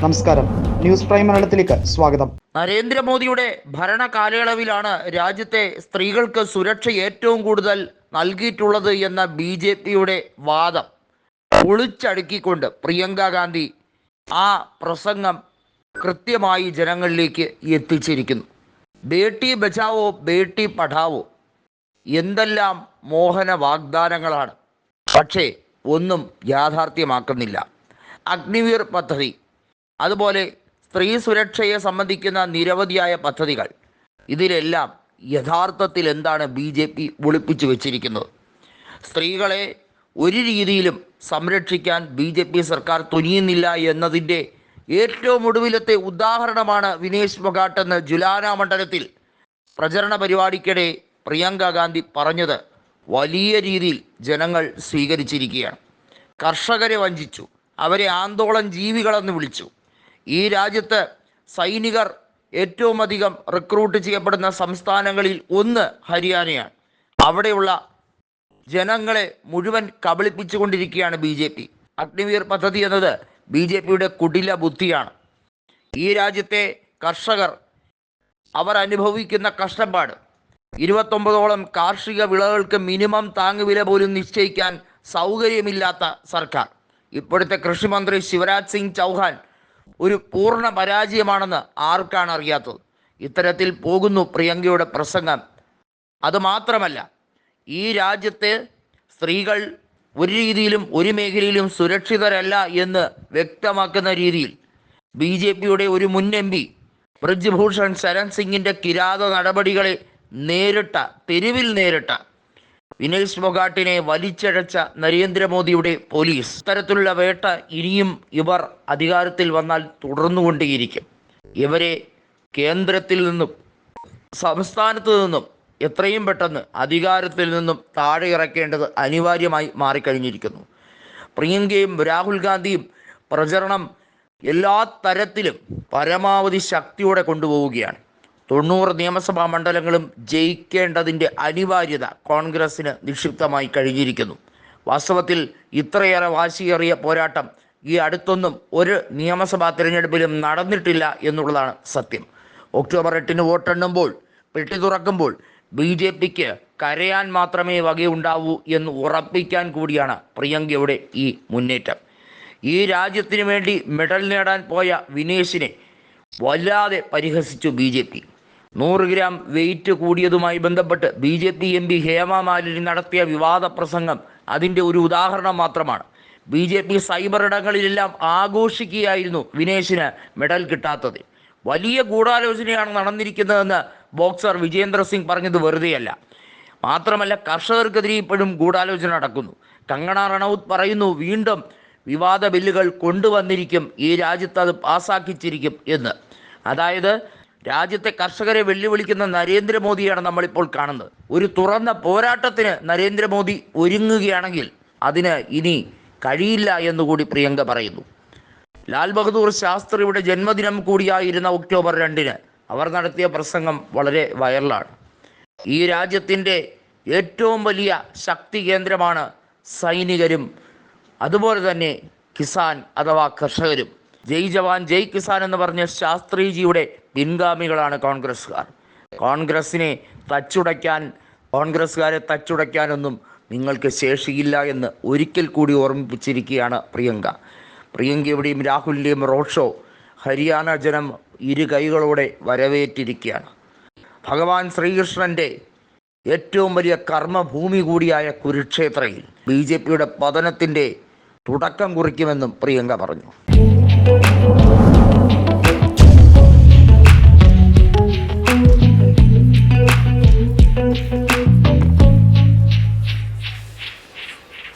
നമസ്കാരം. News prime മലയാളത്തിലേക്ക് സ്വാഗതം. നരേന്ദ്രമോദിയുടെ ഭരണ കാലയളവിലാണ് രാജ്യത്തെ സ്ത്രീകൾക്ക് സുരക്ഷ ഏറ്റവും കൂടുതൽ നൽകിയിട്ടുള്ളത് എന്ന ബി ജെ പിയുടെ വാദം ഒളിച്ചടുക്കിക്കൊണ്ട് പ്രിയങ്ക ഗാന്ധി ആ പ്രസംഗം കൃത്യമായി ജനങ്ങളിലേക്ക് എത്തിച്ചിരിക്കുന്നു. ബേട്ടി ബച്ചാവോ ബേട്ടി പഠാവോ എന്തെല്ലാം മോഹന വാഗ്ദാനങ്ങളാണ്. പക്ഷേ ഒന്നും യാഥാർത്ഥ്യമാക്കുന്നില്ല. അഗ്നിവീർ പദ്ധതി അതുപോലെ സ്ത്രീ സുരക്ഷയെ സംബന്ധിക്കുന്ന നിരവധിയായ പദ്ധതികൾ. ഇതിലെല്ലാം യഥാർത്ഥത്തിൽ എന്താണ് ബി ജെ പി ഒളിപ്പിച്ചു വെച്ചിരിക്കുന്നത്? സ്ത്രീകളെ ഒരു രീതിയിലും സംരക്ഷിക്കാൻ ബി ജെ പി സർക്കാർ തുനിയുന്നില്ല എന്നതിന്റെ ഏറ്റവും ഒടുവിലത്തെ ഉദാഹരണമാണ് വിനേഷ് മൊഗാട്ട് എന്ന് ജുലാന മണ്ഡലത്തിൽ പ്രചരണ പരിപാടിക്കിടെ പ്രിയങ്ക ഗാന്ധി പറഞ്ഞത് വലിയ രീതിയിൽ ജനങ്ങൾ സ്വീകരിച്ചിരിക്കുകയാണ്. കർഷകരെ വഞ്ചിച്ചു. അവരെ ആന്തോളം ജീവികളെന്ന് വിളിച്ചു. ഈ രാജ്യത്ത് സൈനികർ ഏറ്റവും അധികം റിക്രൂട്ട് ചെയ്യപ്പെടുന്ന സംസ്ഥാനങ്ങളിൽ ഒന്ന് ഹരിയാനയാണ്. അവിടെയുള്ള ജനങ്ങളെ മുഴുവൻ കബളിപ്പിച്ചുകൊണ്ടിരിക്കുകയാണ് ബി ജെ പി. അഗ്നിവീർ പദ്ധതി എന്നത് ബി ജെ പിയുടെ കുടില ബുദ്ധിയാണ്. ഈ രാജ്യത്തെ കർഷകർ അവർ അനുഭവിക്കുന്ന കഷ്ടപ്പാട്. ഇരുപത്തൊമ്പതോളം കാർഷിക വിളകൾക്ക് മിനിമം താങ്ങുവില പോലും നിശ്ചയിക്കാൻ സൗകര്യമില്ലാത്ത സർക്കാർ. ഇപ്പോഴത്തെ കൃഷിമന്ത്രി ശിവരാജ് സിംഗ് ചൗഹാൻ ഒരു പൂർണ പരാജയമാണെന്ന് ആർക്കാണ് അറിയാത്തത്? ഇത്തരത്തിൽ പോകുന്നു പ്രിയങ്കയുടെ പ്രസംഗം. അതുമാത്രമല്ല ഈ രാജ്യത്തെ സ്ത്രീകൾ ഒരു രീതിയിലും ഒരു മേഖലയിലും സുരക്ഷിതരല്ല എന്ന് വ്യക്തമാക്കുന്ന രീതിയിൽ ബി ജെ പിയുടെ ഒരു മുൻ എം പി ബ്രിജ്ഭൂഷൺ ശരൺ സിംഗിന്റെ കിരാത നടപടികളെ നേരിട്ട തെരുവിൽ നേരിട്ട വിനേഷ് ഫൊഗാട്ടിനെ വലിച്ചഴച്ച നരേന്ദ്രമോദിയുടെ പോലീസ്. ഇത്തരത്തിലുള്ള വേട്ട ഇനിയും ഇവർ അധികാരത്തിൽ വന്നാൽ തുടർന്നുകൊണ്ടേയിരിക്കും. ഇവരെ കേന്ദ്രത്തിൽ നിന്നും സംസ്ഥാനത്തു നിന്നും എത്രയും പെട്ടെന്ന് അധികാരത്തിൽ നിന്നും താഴെ ഇറക്കേണ്ടത് അനിവാര്യമായി മാറിക്കഴിഞ്ഞിരിക്കുന്നു. പ്രിയങ്കയും രാഹുൽ ഗാന്ധിയും പ്രചരണം എല്ലാ തരത്തിലും പരമാവധി ശക്തിയോടെ കൊണ്ടുപോവുകയാണ്. തൊണ്ണൂറ് നിയമസഭാ മണ്ഡലങ്ങളും ജയിക്കേണ്ടതിന്റെ അനിവാര്യത കോൺഗ്രസിന് നിക്ഷിപ്തമായി കഴിഞ്ഞിരിക്കുന്നു. വാസ്തവത്തിൽ ഇത്രയേറെ വാശിയേറിയ പോരാട്ടം ഈ അടുത്തൊന്നും ഒരു നിയമസഭാ തിരഞ്ഞെടുപ്പിലും നടന്നിട്ടില്ല എന്നുള്ളതാണ് സത്യം. ഒക്ടോബർ എട്ടിന് വോട്ടെണ്ണുമ്പോൾ പെട്ടി തുറക്കുമ്പോൾ ബി ജെ പിക്ക് കരയാൻ മാത്രമേ വകയുണ്ടാവൂ എന്ന് ഉറപ്പിക്കാൻ കൂടിയാണ് പ്രിയങ്കയുടെ ഈ മുന്നേറ്റം. ഈ രാജ്യത്തിനു വേണ്ടി മെഡൽ നേടാൻ പോയ വിനേഷിനെ വല്ലാതെ പരിഹസിച്ചു ബി ജെ പി. നൂറ് ഗ്രാം വെയിറ്റ് കൂടിയതുമായി ബന്ധപ്പെട്ട് B J P M P Hema Malini നടത്തിയ വിവാദ പ്രസംഗം അതിന്റെ ഒരു ഉദാഹരണം മാത്രമാണ്. ബി ജെ പി സൈബർ ഇടങ്ങളിലെല്ലാം ആഘോഷിക്കുകയായിരുന്നു വിനേഷിന് മെഡൽ കിട്ടാത്തത് വലിയ ഗൂഢാലോചനയാണ് നടന്നിരിക്കുന്നതെന്ന് ബോക്സർ വിജേന്ദ്ര സിംഗ് പറഞ്ഞത് വെറുതെയല്ല. മാത്രമല്ല കർഷകർക്കെതിരെ ഇപ്പോഴും ഗൂഢാലോചന നടക്കുന്നു. കങ്കണ റണൌത്ത് പറയുന്നു വീണ്ടും വിവാദ ബില്ലുകൾ കൊണ്ടുവന്നിരിക്കും. ഈ രാജ്യത്ത് അത് പാസ്സാക്കിച്ചിരിക്കും എന്ന്. അതായത് രാജ്യത്തെ കർഷകരെ വെല്ലുവിളിക്കുന്ന നരേന്ദ്രമോദിയാണ് നമ്മളിപ്പോൾ കാണുന്നത്. ഒരു തുറന്ന പോരാട്ടത്തിന് നരേന്ദ്രമോദി ഒരുങ്ങുകയാണെങ്കിൽ അതിന് ഇനി കഴിയില്ല എന്നുകൂടി പ്രിയങ്ക പറയുന്നു. ലാൽ ബഹദൂർ ശാസ്ത്രിയുടെ ജന്മദിനം കൂടിയായിരുന്ന ഒക്ടോബർ രണ്ടിന് അവർ നടത്തിയ പ്രസംഗം വളരെ വൈറലാണ്. ഈ രാജ്യത്തിന്റെ ഏറ്റവും വലിയ ശക്തി കേന്ദ്രമാണ് സൈനികരും അതുപോലെ തന്നെ കിസാൻ അഥവാ കർഷകരും. ജയ് ജവാൻ ജയ് കിസാൻ എന്ന് പറഞ്ഞ ശാസ്ത്രിജിയുടെ പിൻഗാമികളാണ് കോൺഗ്രസ്സുകാർ. കോൺഗ്രസ്സിനെ തച്ചുടയ്ക്കാൻ കോൺഗ്രസ്സുകാരെ തച്ചുടയ്ക്കാനൊന്നും നിങ്ങൾക്ക് ശേഷിയില്ല എന്ന് ഒരിക്കൽ കൂടി ഓർമ്മിപ്പിച്ചിരിക്കുകയാണ് പ്രിയങ്ക. പ്രിയങ്കയുടെയും രാഹുലിന്റെയും റോഡ് ഷോ ഹരിയാന ജനം ഇരു കൈകളോടെ വരവേറ്റിരിക്കുകയാണ്. ഭഗവാൻ ശ്രീകൃഷ്ണന്റെ ഏറ്റവും വലിയ കർമ്മഭൂമി കൂടിയായ കുരുക്ഷേത്രയിൽ ബി ജെ പിയുടെ പതനത്തിന്റെ തുടക്കം കുറിക്കുമെന്നും പ്രിയങ്ക പറഞ്ഞു.